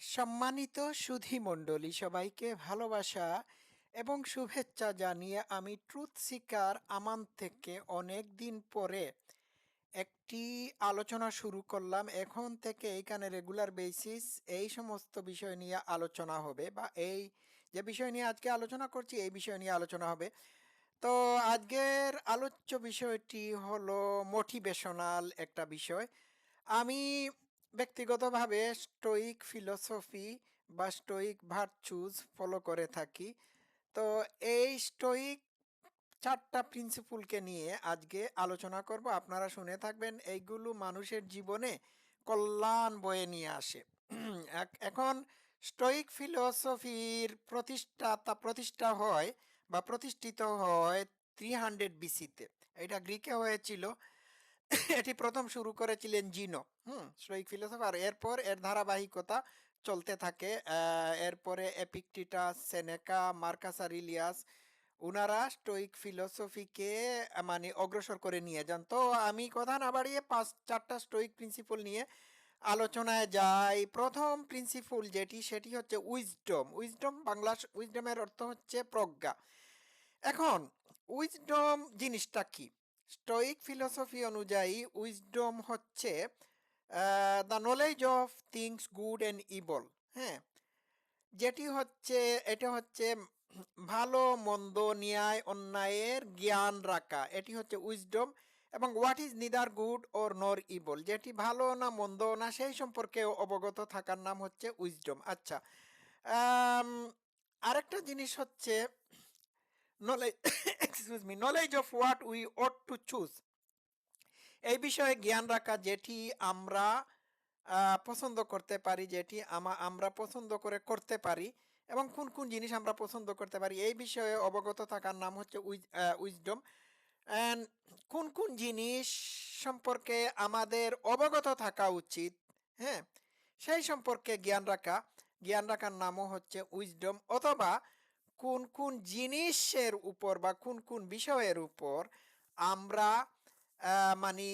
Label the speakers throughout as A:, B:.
A: সম্মানিত সুধী মণ্ডলী সবাইকে ভালোবাসা এবং শুভেচ্ছা জানিয়ে আমি ট্রুথ সিকার আমান থেকে অনেক দিন পরে একটি আলোচনা শুরু করলাম। এখন থেকে এইখানে রেগুলার বেসিস এই সমস্ত বিষয় নিয়ে আলোচনা হবে বা এই যে বিষয় নিয়ে আজকে আলোচনা করছি, এই বিষয় নিয়ে আলোচনা হবে। তো আজকের আলোচ্য বিষয়টি হলো মোটিভেশনাল একটা বিষয়। আমি ব্যক্তিগতভাবে স্টোইক ফিলোসফি বা স্টোইক ভার্চুজ ফলো করে থাকি। তো এই স্টোইক চারটা প্রিন্সিপুলকে নিয়ে আজকে আলোচনা করব। আপনারা শুনে থাকবেন এইগুলো মানুষের জীবনে কল্যাণ বয়ে নিয়ে আসে। এখন স্টোইক ফিলোসফির প্রতিষ্ঠাতা, প্রতিষ্ঠা হয় বা প্রতিষ্ঠিত হয় থ্রি হান্ড্রেড বিসিতে এটা গ্রিকে হয়েছিল। এটি প্রথম শুরু করেছিলেন জিনো। হুম স্টোইক ফিলোসফার। এরপর এর ধারাবাহিকতা চলতে থাকে এরপরে এপিকটিটাস, সেনেকা, মার্কাস আরিলিয়াস, উনারা স্টোইক ফিলোসফিকে মানে অগ্রসর করে নিয়ে যান। তো আমি কথা না বাড়িয়ে পাঁচ, চারটা স্টোইক প্রিন্সিপল নিয়ে আলোচনায় যাই। প্রথম প্রিন্সিপল যেটি, সেটি হচ্ছে উইজডম। উইজডম বাংলা উইজডমের অর্থ হচ্ছে প্রজ্ঞা। এখন, উইজডম জিনিসটা কি? স্টোইক ফিলোসফি অনুযায়ী উইজডম হচ্ছে the knowledge of things good and evil হ্যাঁ? যেটি হচ্ছে, এটা হচ্ছে ভালো, মন্দ, ন্যায়, অন্যায়ের জ্ঞান রাখা, এটি হচ্ছে উইজডম এবং what is neither good or nor evil যেটি ভালো না মন্দ না, সেই সম্পর্কে অবগত থাকার নাম হচ্ছে উইজডম আচ্ছা আরেকটা জিনিস হচ্ছে knowledge excuse me knowledge of what we ought to choose এই বিষয়ে জ্ঞান রাখা যেটি আমরা পছন্দ করতে পারি, যেটি আমা- আমরা পছন্দ করে করতে পারি এবং কোন কোন জিনিস আমরা পছন্দ করতে পারি, এই বিষয়ে অবগত থাকার নাম হচ্ছে উইজডম। অ্যান্ড কোন কোন জিনিস সম্পর্কে আমাদের অবগত থাকা উচিত হ্যাঁ সেই সম্পর্কে জ্ঞান রাখা, জ্ঞান রাখার নামও হচ্ছে উইজডম। অথবা কোন কোন জিনিসের উপর বা কোন কোন বিষয়ের উপর আমরা মানে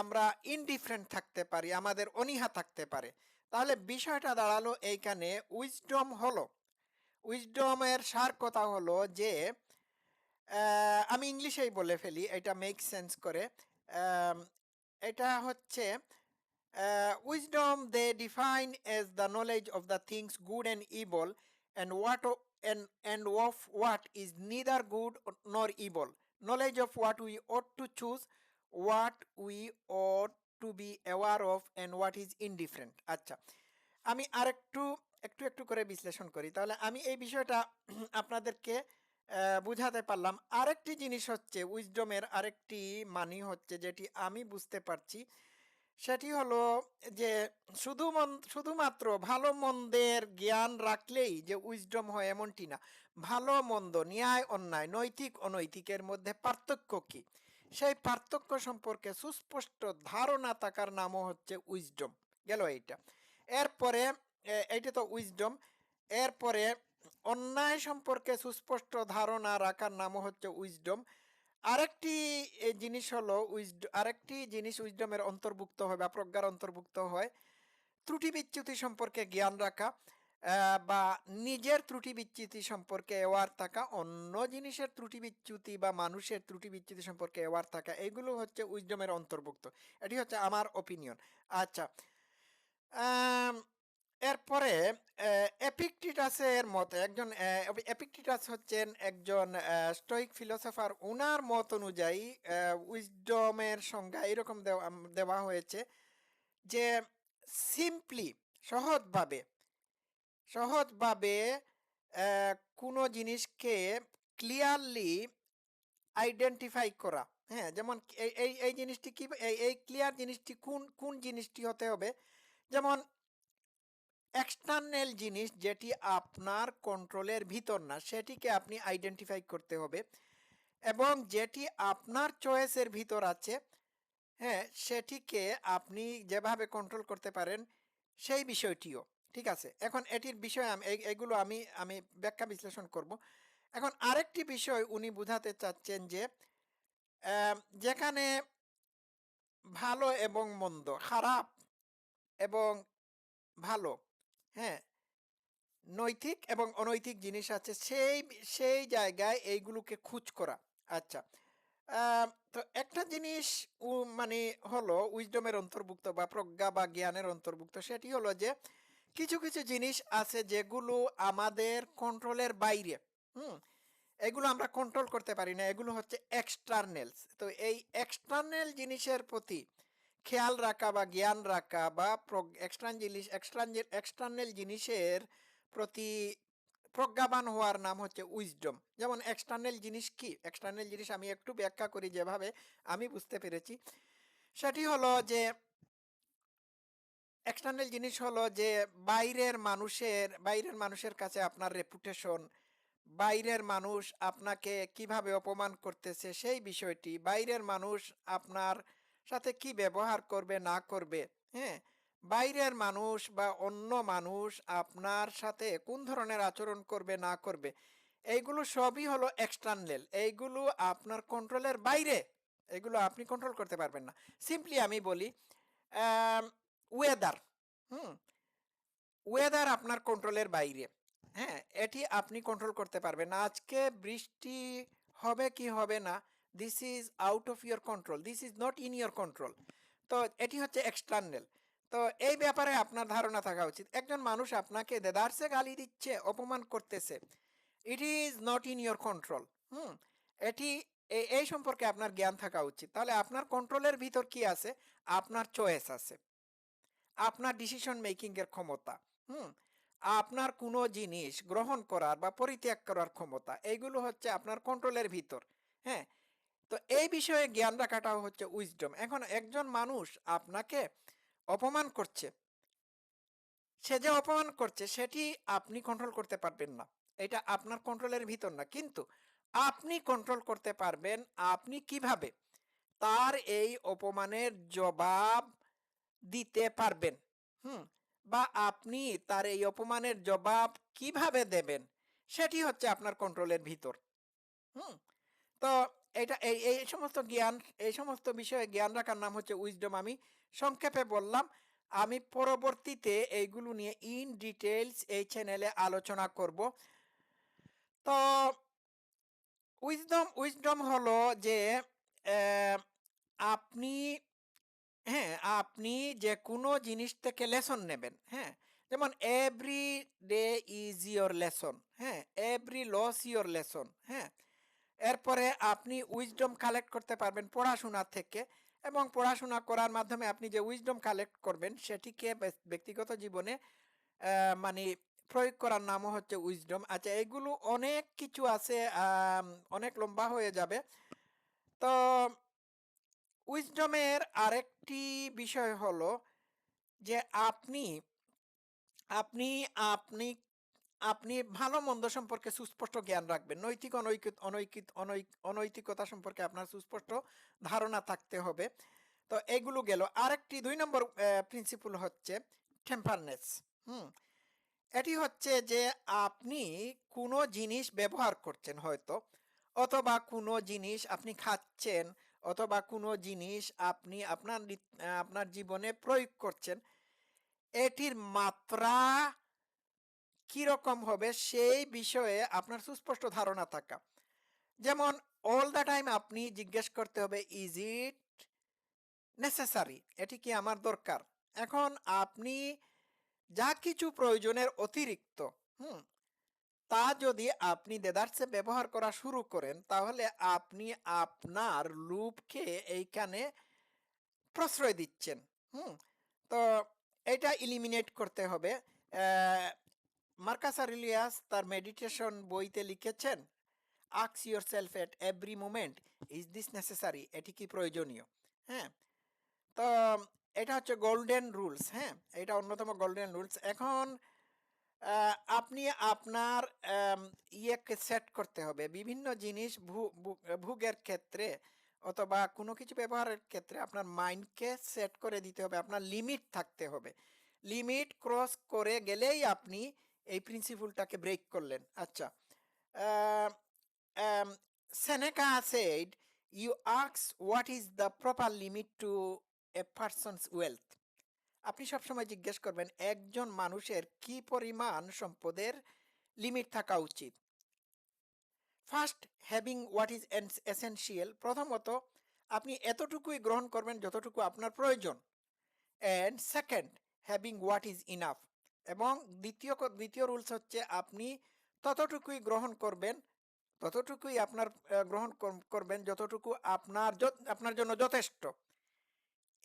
A: আমরা ইনডিফারেন্ট থাকতে পারি, আমাদের অনীহা থাকতে পারে। তাহলে বিষয়টা দাঁড়াল এইখানে উইজডম হলো। উইজডমের সার কথা হলো যে আমি ইংলিশেই বলে ফেলি, এটা মেক সেন্স করে। এটা হচ্ছে wisdom they define as the knowledge of the things good and evil and what and and of what is neither good nor evil knowledge of what we ought to choose what we ought to be aware of and what is indifferent আচ্ছা আমি আরেকটু একটু একটু করে বিশ্লেষণ করি তাহলে আমি এই বিষয়টা আপনাদেরকে বুঝাতে পারলাম আরেকটি জিনিস হচ্ছে উইজডমের আরেকটি মানি হচ্ছে যেটি আমি বুঝতে পারছি সেটি হলো যে শুধু শুধুমাত্র ভালো মন্দের জ্ঞান রাখলেই যে উইজডম হয় এমনটি না। ভালো মন্দ, ন্যায়, অন্যায়, নৈতিক, অনৈতিকের মধ্যে পার্থক্য কি? সেই পার্থক্য সম্পর্কে সুস্পষ্ট ধারণা থাকার নামও হচ্ছে উইজডম গেল এইটা। এরপরে এইটা তো উইজডম এরপরে, অন্যায় সম্পর্কে সুস্পষ্ট ধারণা রাখার নামও হচ্ছে উইজডম আরেকটি জিনিস হলো উইজড আরেকটি জিনিস উইজডমের অন্তর্ভুক্ত হয় বা প্রজ্ঞার অন্তর্ভুক্ত হয় ত্রুটি বিচ্যুতি সম্পর্কে জ্ঞান রাখা বা নিজের ত্রুটি বিচ্যুতি সম্পর্কে অ্যাওয়ার থাকা, অন্য জিনিসের ত্রুটি বিচ্যুতি বা মানুষের ত্রুটি বিচ্যুতি সম্পর্কে অ্যাওয়ার থাকা, এগুলো হচ্ছে উইজডমের অন্তর্ভুক্ত। এটি হচ্ছে আমার ওপিনিয়ন আচ্ছা এরপরে এপিকটিটাসের মতে একজন এপিকটিটাস হচ্ছেন একজন স্টোইক ফিলোসফার। ওনার মত অনুযায়ী উইজডমের সংজ্ঞা এরকম দেওয়া হয়েছে যে সিম্পলি, সহজভাবে সহজভাবে কোনো জিনিসকে ক্লিয়ারলি আইডেন্টিফাই করা। হ্যাঁ যেমন এই এই জিনিসটি কি এই ক্লিয়ার জিনিসটি কোন কোন জিনিসটি হতে হবে? যেমন এক্সটার্নাল জিনিস যেটি আপনার কন্ট্রোলের ভিতর না, সেটিকে আপনি আইডেন্টিফাই করতে হবে এবং যেটি আপনার চয়েসের ভিতর আছে হ্যাঁ সেটিকে আপনি যেভাবে কন্ট্রোল করতে পারেন সেই বিষয়টিও, ঠিক আছে? এখন এটির বিষয়ে আমি এগুলো আমি আমি ব্যাখ্যা বিশ্লেষণ করব। এখন আরেকটি বিষয় উনি বোঝাতে চাচ্ছেন যে যেখানে ভালো এবং মন্দ, খারাপ এবং ভালো হ্যাঁ নৈতিক এবং অনৈতিক জিনিস আছে সেই সেই জায়গায় এইগুলোকে খুঁজ করা। আচ্ছা তো একটা জিনিস মানে হলো উইজডমের অন্তর্ভুক্ত বা প্রজ্ঞা বা জ্ঞানের অন্তর্ভুক্ত সেটি হলো যে কিছু কিছু জিনিস আছে যেগুলো আমাদের কন্ট্রোলের বাইরে, হুম? এগুলো আমরা কন্ট্রোল করতে পারি না। এগুলো হচ্ছে এক্সটার্নালস তো এই এক্সটার্নেল জিনিসের প্রতি খেয়াল রাখা বা জ্ঞান রাখা বা এক্সটার্ন জিনিস এক্সটার্নাল জিনিসের প্রতি প্রজ্ঞাবান হওয়ার নাম হচ্ছে উইজডম যেমন এক্সটার্নাল জিনিস কি? এক্সটার্নাল জিনিস আমি একটু ব্যাখ্যা করি যেভাবে আমি বুঝতে পেরেছি। সেটি হলো যে এক্সটার্নাল জিনিস হলো যে বাইরের মানুষের বাইরের মানুষের কাছে আপনার রেপুটেশন বাইরের মানুষ আপনাকে কীভাবে অপমান করতেছে সেই বিষয়টি, বাইরের মানুষ আপনার সাথে কি ব্যবহার করবে, না করবে হ্যাঁ? বাইরের মানুষ বা অন্য মানুষ আপনার সাথে কোন ধরনের আচরণ করবে, না করবে, এইগুলো সবই হলো এক্সটার্নাল এইগুলো আপনার কন্ট্রোলের বাইরে, এগুলো আপনি কন্ট্রোল করতে পারবেন না। সিম্পলি আমি বলি ওয়েদার হুম? ওয়েদার আপনার কন্ট্রোলের বাইরে হ্যাঁ? এটি আপনি কন্ট্রোল করতে পারবেন আজকে বৃষ্টি হবে কি হবে না this is out of your control this is not in your control তো এটি হচ্ছে এক্সটার্নাল তো এই ব্যাপারে আপনার ধারণা থাকা উচিত। একজন মানুষ আপনাকে দেদারসে গালি দিচ্ছে, অপমান করতেছে। It is not in your control hmm, এটি এই সম্পর্কে আপনার জ্ঞান থাকা উচিত। তাহলে আপনার কন্ট্রোলের ভিতর কি আছে? আপনার চয়েস আছে। আপনার ডিসিশন মেকিংয়ের ক্ষমতা। হুম, আপনার কোনো জিনিস গ্রহণ করার বা পরিত্যাগ করার ক্ষমতা। এইগুলো হচ্ছে আপনার কন্ট্রোলের ভিতর। হ্যাঁ তো এই বিষয়ে জ্ঞান রাখাটাও হচ্ছে উইজডম এখন একজন মানুষ আপনাকে অপমান করছে। সে যে অপমান করছে, সেটি আপনি কন্ট্রোল করতে পারবেন না। এটা আপনার কন্ট্রোলের ভিতর না। কিন্তু আপনি কন্ট্রোল করতে পারবেন আপনি কীভাবে? তার এই অপমানের জবাব দিতে পারবেন। হুম? বা আপনি তার এই অপমানের জবাব কীভাবে দেবেন? সেটি হচ্ছে আপনার কন্ট্রোলের ভিতর। হুম? তো এটা এই এই সমস্ত জ্ঞান, এই সমস্ত বিষয়ে জ্ঞান রাখার নাম হচ্ছে উইজডম আমি সংক্ষেপে বললাম, আমি পরবর্তীতে এইগুলো নিয়ে ইন ডিটেলস এই চ্যানেলে আলোচনা করব। তো উইজডম উইজডম হলো যে আপনি হ্যাঁ আপনি যে কোনো জিনিস থেকে লেসন নেবেন হ্যাঁ যেমন every day is your lesson হ্যাঁ এভরি লস ইয়োর লেসন হ্যাঁ এরপরে আপনি উইজডম কালেক্ট করতে পারবেন পড়াশোনা থেকে এবং পড়াশোনা করার মাধ্যমে আপনি যে উইজডম কালেক্ট করবেন সেটিকে ব্যক্তিগত জীবনে মানে প্রয়োগ করার নামও হচ্ছে উইজডম আচ্ছা এগুলো অনেক কিছু আছে অনেক লম্বা হয়ে যাবে। তো উইজডমের আরেকটি বিষয় হলো যে আপনি আপনি আপনি আপনি ভালো মন্দ সম্পর্কে সুস্পষ্ট জ্ঞান রাখবেন। নৈতিক অনৈতিক অনৈতিক অনৈক- অনৈতিকতা সম্পর্কে আপনার সুস্পষ্ট ধারণা থাকতে হবে। তো এগুলো গেল। আরেকটি দুই নম্বর প্রিন্সিপাল হচ্ছে টেম্পারনেস হুম? এটি হচ্ছে যে আপনি কোনো জিনিস ব্যবহার করছেন হয়তো, অথবা কোনো জিনিস আপনি খাচ্ছেন, অথবা কোনো জিনিস আপনি আপনার আপনার জীবনে প্রয়োগ করছেন, এটির মাত্রা কীরকম হবে সেই বিষয়ে আপনার সুস্পষ্ট ধারণা থাকা। যেমন অল দ্য টাইম আপনি জিজ্ঞেস করতে হবে ইজ ইট নেসেসারি এটি কি আমার দরকার? এখন আপনি যা কিছু প্রয়োজনের অতিরিক্ত, হুম, তা যদি আপনি দেদার্সে ব্যবহার করা শুরু করেন, তাহলে আপনি আপনার লুপকে এইখানে প্রশ্রয় দিচ্ছেন, হুম। তো এটা ইলিমিনেট করতে হবে মার্কাস আরিলিয়াস তার মেডিটেশন বইতে লিখেছেন আক্স yourself at every moment is this necessary এটি কি প্রয়োজনীয়? হ্যাঁ তো এটা হচ্ছে গোল্ডেন রুলস হ্যাঁ এটা অন্যতম গোল্ডেন রুলস এখন আপনি আপনার ইয়েকে সেট করতে হবে। বিভিন্ন জিনিস ভোগের ক্ষেত্রে অথবা কোনো কিছু ব্যবহারের ক্ষেত্রে আপনার মাইন্ডকে সেট করে দিতে হবে। আপনার লিমিট থাকতে হবে। লিমিট ক্রস করে গেলেই আপনি এই প্রিন্সিপালটাকে ব্রেক করলেন। আচ্ছা Seneca said you আক্স what is the proper limit to a person's wealth আপনি সবসময় জিজ্ঞেস করবেন, একজন মানুষের কি পরিমাণ সম্পদের লিমিট থাকা উচিত? First having what is essential প্রথমত, আপনি এতটুকুই গ্রহণ করবেন যতটুকু আপনার প্রয়োজন। And second having what is enough এবং দ্বিতীয় দ্বিতীয় রুলস হচ্ছে আপনি ততটুকুই গ্রহণ করবেন, ততটুকুই আপনার গ্রহণ কর- করবেন যতটুকু আপনার আপনার জন্য যথেষ্ট।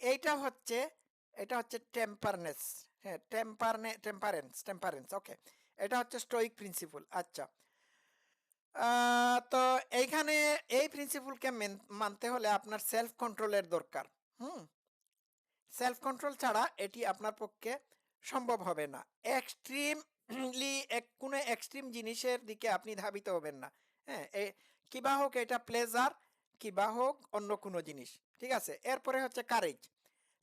A: এইটা হচ্ছে, এটা হচ্ছে টেম্পারনেস হ্যাঁ টেম্পারনে টেম্পারেন্স টেম্পারেন্স ওকে এটা হচ্ছে স্টোইক প্রিন্সিপল আচ্ছা। তো এইখানে এই প্রিন্সিপলকে মানতে হলে আপনার সেলফ কন্ট্রোলের দরকার, হুম? সেলফ কন্ট্রোল ছাড়া এটি আপনার পক্ষে সম্ভব হবে না। এক্সট্রিমলি এক, কোনো এক্সট্রিম জিনিসের দিকে আপনি ধাবিত হবেন না। হ্যাঁ এ, কিবা হোক এটা প্লেজার কিবা হোক অন্য কোনো জিনিস, ঠিক আছে? এরপরে হচ্ছে কারেজ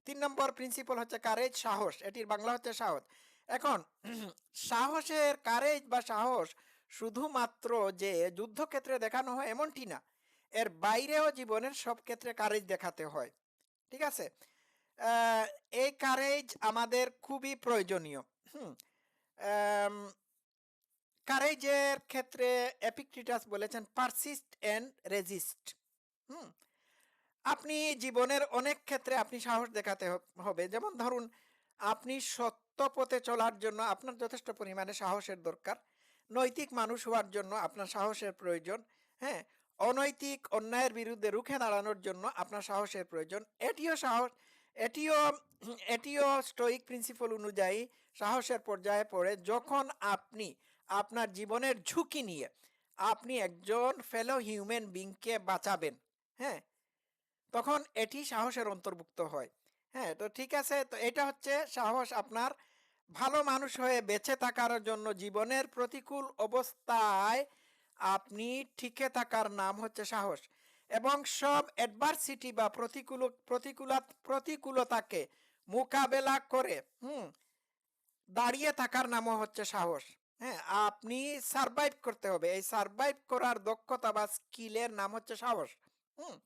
A: তিন নম্বর প্রিন্সিপাল হচ্ছে কারেজ সাহস। এটির বাংলা হচ্ছে সাহস। এখন, সাহসের কারেজ বা সাহস শুধুমাত্র যে যুদ্ধক্ষেত্রে দেখানো হয় এমনটি না। এর বাইরেও জীবনের সব ক্ষেত্রে কারেজ দেখাতে হয়, ঠিক আছে? এই কারেজ আমাদের খুবই প্রয়োজনীয়। হুম কারেজের ক্ষেত্রে এপিক্রিটাস বলেছেন পারসিস্ট অ্যান্ড রেজিস্ট হুম, আপনি জীবনের অনেক ক্ষেত্রে আপনি সাহস দেখাতে হবে। যেমন ধরুন, আপনি সত্য পথে চলার জন্য আপনার যথেষ্ট পরিমাণে সাহসের দরকার। নৈতিক মানুষ হওয়ার জন্য আপনার সাহসের প্রয়োজন। হ্যাঁ অনৈতিক অন্যায়ের বিরুদ্ধে রুখে দাঁড়ানোর জন্য আপনার সাহসের প্রয়োজন। এটিও সাহস এটিও এটিও স্টোইক প্রিন্সিপাল অনুযায়ী সাহসের পর্যায়ে পড়ে যখন আপনি আপনার জীবনের ঝুঁকি নিয়ে আপনি একজন ফেলো হিউম্যান বিংকে বাঁচাবেন হ্যাঁ? তখন এটি সাহসের অন্তর্ভুক্ত হয় হ্যাঁ? তো ঠিক আছে, তো এটা হচ্ছে সাহস আপনার ভালো মানুষ হয়ে বেঁচে থাকার জন্য জীবনের প্রতিকূল অবস্থায় আপনি টিকে থাকার নাম হচ্ছে সাহস। এবং সব অ্যাডভার্সিটি বা প্রতিকূল প্রতিকূলা প্রতিকূলতাকে মোকাবেলা করে, হুম, দাঁড়িয়ে থাকার নামও হচ্ছে সাহস। হ্যাঁ আপনি সারভাইভ করতে হবে। এই সারভাইভ করার দক্ষতা বা স্কিলের নাম হচ্ছে সাহস, হুম।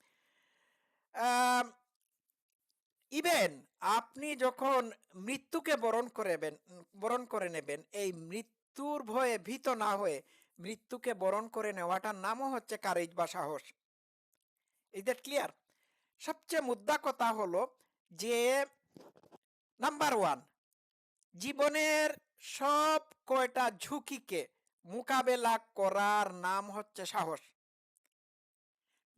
A: ইভেন আপনি যখন মৃত্যুকে বরণ করবেন, বরণ করে নেবেন, এই মৃত্যুর ভয়ে ভীত না হয়ে মৃত্যুকে বরণ করে নেওয়াটার নামও হচ্ছে কারেজ বা সাহস। দ্যাট ক্লিয়ার সবচেয়ে মুদ্রা কথা হলো যে নাম্বার ওয়ান জীবনের সব কয়টা ঝুঁকিকে মোকাবেলা করার নাম হচ্ছে সাহস।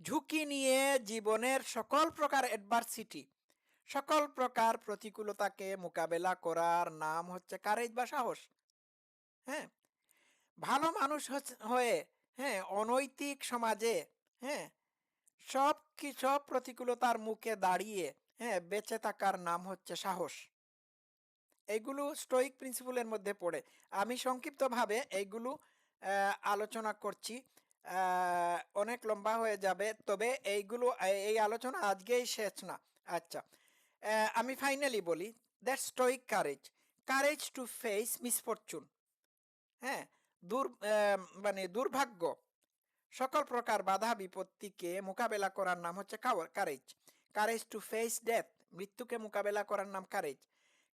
A: ঝুঁকি নিয়ে জীবনের সকল প্রকার অ্যাডভার্সিটি সকল প্রকার প্রতিকূলতাকে মোকাবেলা করার নাম হচ্ছে কারেজ বা সাহস। হ্যাঁ? ভালো মানুষ হয়ে হ্যাঁ অনৈতিক সমাজে হ্যাঁ সব কি, সব প্রতিকূলতার মুখে দাঁড়িয়ে হ্যাঁ বেঁচে থাকার নাম হচ্ছে সাহস। এগুলো স্টোইক প্রিন্সিপালের মধ্যে পড়ে। আমি সংক্ষিপ্তভাবে এইগুলো আলোচনা করছি। অনেক লম্বা হয়ে যাবে, তবে এইগুলো এই- এই আলোচনা আজকেই শেষ না। আচ্ছা আমি ফাইনালি বলি that stoic courage courage to face misfortune হ্যাঁ দুর মানে দুর্ভাগ্য সকল প্রকার বাধা বিপত্তিকে মোকাবেলা করার নাম হচ্ছে courage courage to face death মৃত্যুকে মোকাবেলা করার নাম courage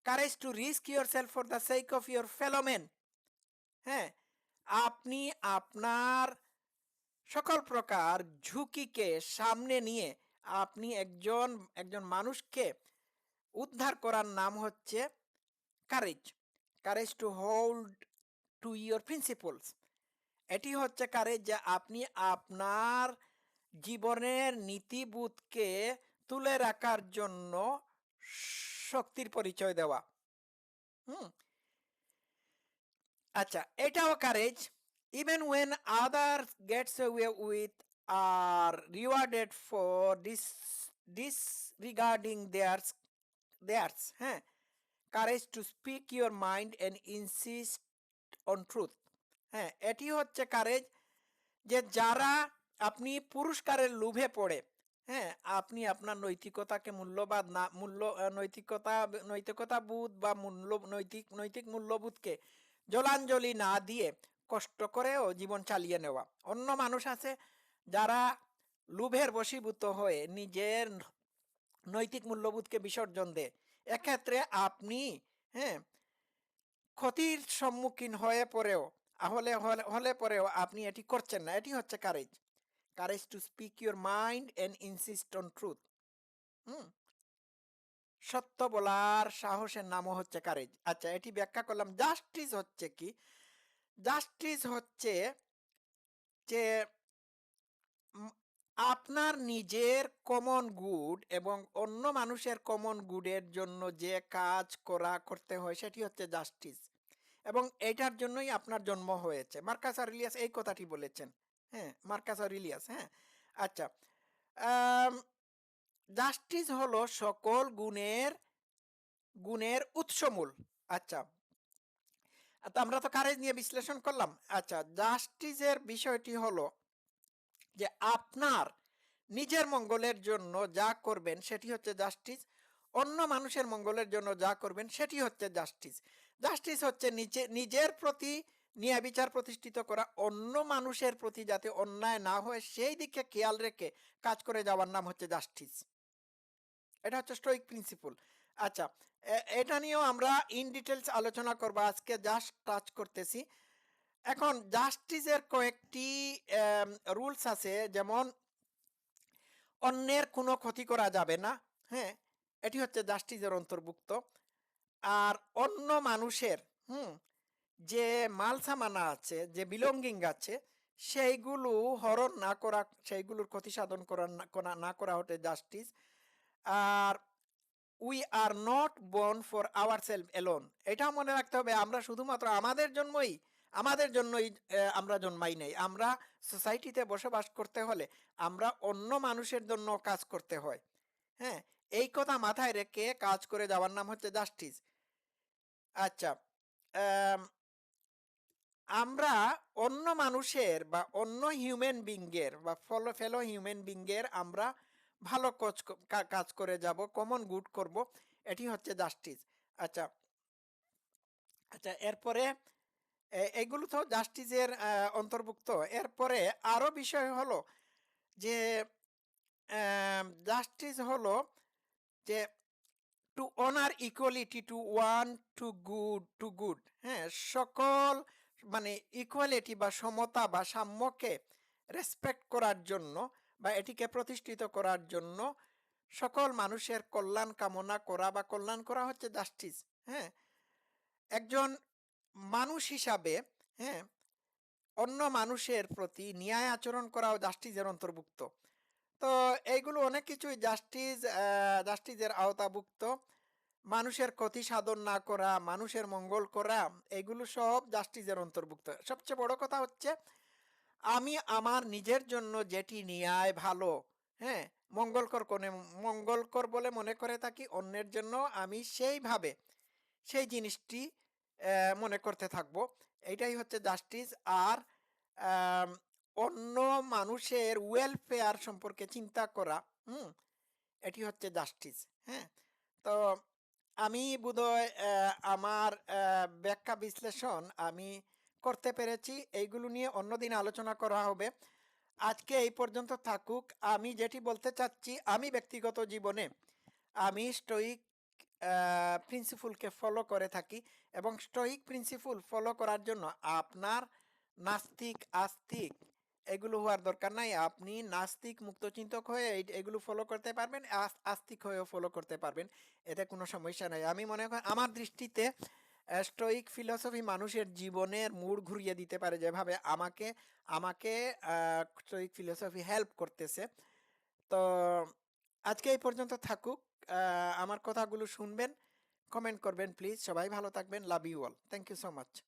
A: courage to risk yourself for the sake of your fellow men হ্যাঁ আপনি আপনার সকল প্রকার ঝুঁকিকে সামনে নিয়ে আপনি একজন একজন মানুষকে উদ্ধার করার নাম হচ্ছে courage courage to hold to your principles এটি হচ্ছে কারেজ যে আপনি আপনার জীবনের নীতিবোধকে তুলে রাখার জন্য শক্তির পরিচয় দেওয়া। হুম? আচ্ছা এটাও courage even when other gets way with are rewarded for dis disregarding theirs theirs হ্যাঁ? Courage to speak your mind and insist on truth হ্যাঁ এটি হচ্ছে কারেজ যে যারা আপনি পুরস্কারের লোভে পড়ে হ্যাঁ আপনি আপনার নৈতিকতাকে মূল্যবাদ না, মূল্য নৈতিকতা নৈতিকতা বোধ বা মূল্য, নৈতিক নৈতিক মূল্যবোধকে জলাঞ্জলি না দিয়ে কষ্ট করেও জীবন চালিয়ে নেওয়া। অন্য মানুষ আছে যারা লোভের বশীভূত হয়ে নিজের নৈতিক মূল্যবোধকে বিসর্জন দেয়। এক্ষেত্রে আপনি হ্যাঁ ক্ষতির সম্মুখীন হয়ে পরেও হলে, হলে- পরেও আপনি এটি করছেন না। এটি হচ্ছে courage courage to speak your mind and insist on truth hmm? সত্য বলার সাহসের নামও হচ্ছে কারেজ আচ্ছা এটি ব্যাখ্যা করলাম। জাস্টিস হচ্ছে কি? জাস্টিস হচ্ছে যে আপনার নিজের কমন গুড এবং অন্য মানুষের কমন গুডের জন্য যে কাজ করা, করতে হয়, সেটি হচ্ছে জাস্টিস এবং এইটার জন্যই আপনার জন্ম হয়েছে। মার্কাস আরিলিয়াস এই কথাটি বলেছেন। হ্যাঁ মার্কাস আর আরিলিয়াস হ্যাঁ। আচ্ছা জাস্টিস হলো সকল গুণের গুণের উৎসমূল। আচ্ছা আমরা তো কারেজ নিয়ে বিশ্লেষণ করলাম। আচ্ছা জাস্টিসের বিষয়টি হলো যে আপনার নিজের মঙ্গলের জন্য যা করবেন সেটি হচ্ছে জাস্টিস। অন্য মানুষের মঙ্গলের জন্য যা করবেন সেটি হচ্ছে জাস্টিস। জাস্টিস হচ্ছে নিজে, নিজের প্রতি ন্যায় বিচার প্রতিষ্ঠিত করা, অন্য মানুষের প্রতি যাতে অন্যায় না হয়, সেই দিকে খেয়াল রেখে কাজ করে যাওয়ার নাম হচ্ছে জাস্টিস এটা হচ্ছে স্টোইক প্রিন্সিপল আচ্ছা এটা নিয়েও আমরা ইন ডিটেলস আলোচনা করব। আজকে জাস্ট টাচ করতেছি। এখন জাস্টিসের কয়েকটি রুলস আছে। যেমন, অন্যের কোনো ক্ষতি করা যাবে না হ্যাঁ? এটি হচ্ছে জাস্টিসের অন্তর্ভুক্ত। আর অন্য মানুষের, হুম, যে মাল সামানা আছে, যে বিলঙ্গিং আছে, সেইগুলো হরণ না করা, সেইগুলোর ক্ষতি সাধন করা, না- করা- হতে justice R we are not born for ourself alone এটা মনে রাখতে হবে, আমরা শুধুমাত্র আমাদের জন্যই আমাদের জন্যই আমরা জন্মাই নাই। আমরা সোসাইটিতে বসবাস করতে হলে আমরা অন্য মানুষের জন্য কাজ করতে হয়। হ্যাঁ এই কথা মাথায় রেখে কাজ করে যাওয়ার নাম হচ্ছে জাস্টিস আচ্ছা আমরা অন্য মানুষের বা অন্য হিউম্যান বিঙ্গের বা ফলো ফেলো হিউম্যান বিঙ্গের আমরা ভালো কাজ কাজ করে যাব কমন গুড করব, এটি হচ্ছে জাস্টিস আচ্ছা আচ্ছা এরপরে এগুলো তো জাস্টিসের অন্তর্ভুক্ত। এরপরে আরও বিষয় হলো যে জাস্টিস হলো যে to honour equality to one to good to good হ্যাঁ সকল মানে ইকুয়ালিটি বা সমতা বা সাম্যকে রেসপেক্ট করার জন্য বা এটিকে প্রতিষ্ঠিত করার জন্য সকল মানুষের কল্যাণ কামনা করা বা কল্যাণ করা হচ্ছে জাস্টিস হ্যাঁ। একজন মানুষ হিসাবে হ্যাঁ অন্য মানুষের প্রতি ন্যায় আচরণ করাও জাস্টিসের অন্তর্ভুক্ত। তো এইগুলো অনেক কিছুই জাস্টিস জাস্টিসের আওতাভুক্ত। মানুষের ক্ষতি সাধন না করা, মানুষের মঙ্গল করা এগুলো সব জাস্টিসের অন্তর্ভুক্ত। সবচেয়ে বড় কথা হচ্ছে, আমি আমার নিজের জন্য যেটি ন্যায় ভালো হ্যাঁ মঙ্গলকর কোনে, মঙ্গলকর বলে মনে করে থাকি, অন্যের জন্য আমি সেইভাবে সেই জিনিসটি মনে করতে থাকব। এইটাই হচ্ছে জাস্টিস আর অন্য মানুষের ওয়েলফেয়ার সম্পর্কে চিন্তা করা, হুম, এটি হচ্ছে জাস্টিস হ্যাঁ? তো আমি বোধহয় আমার ব্যাখ্যা বিশ্লেষণ আমি করতে পেরেছি, এইগুলো নিয়ে অন্যদিন আলোচনা করা হবে। আজকে এই পর্যন্ত থাকুক, আমি যেটি বলতে চাচ্ছি, আমি ব্যক্তিগত জীবনে আমি স্টোইক প্রিন্সিপুলকে ফলো করে থাকি এবং স্টোইক প্রিন্সিপুল ফলো করার জন্য আপনার নাস্তিক আস্তিক এগুলো হওয়ার দরকার নাই। আপনি নাস্তিক মুক্তচিন্তক হয়ে এগুলো ফলো করতে পারবেন, আস- আস্তিক হয়েও ফলো করতে পারবেন। এতে কোনো সমস্যা নাই। আমি মনে করি আমার দৃষ্টিতে স্টোইক ফিলসফি মানুষের জীবনের মুড ঘুরিয়ে দিতে পারে যেভাবে আমাকে আমাকে স্টোইক ফিলসফি হেল্প করতেছে। তো আজকে এই পর্যন্ত থাকুক। আমার কথাগুলো শুনবেন কমেন্ট করবেন প্লিজ সবাই ভালো থাকবেন। Love you all thank you so much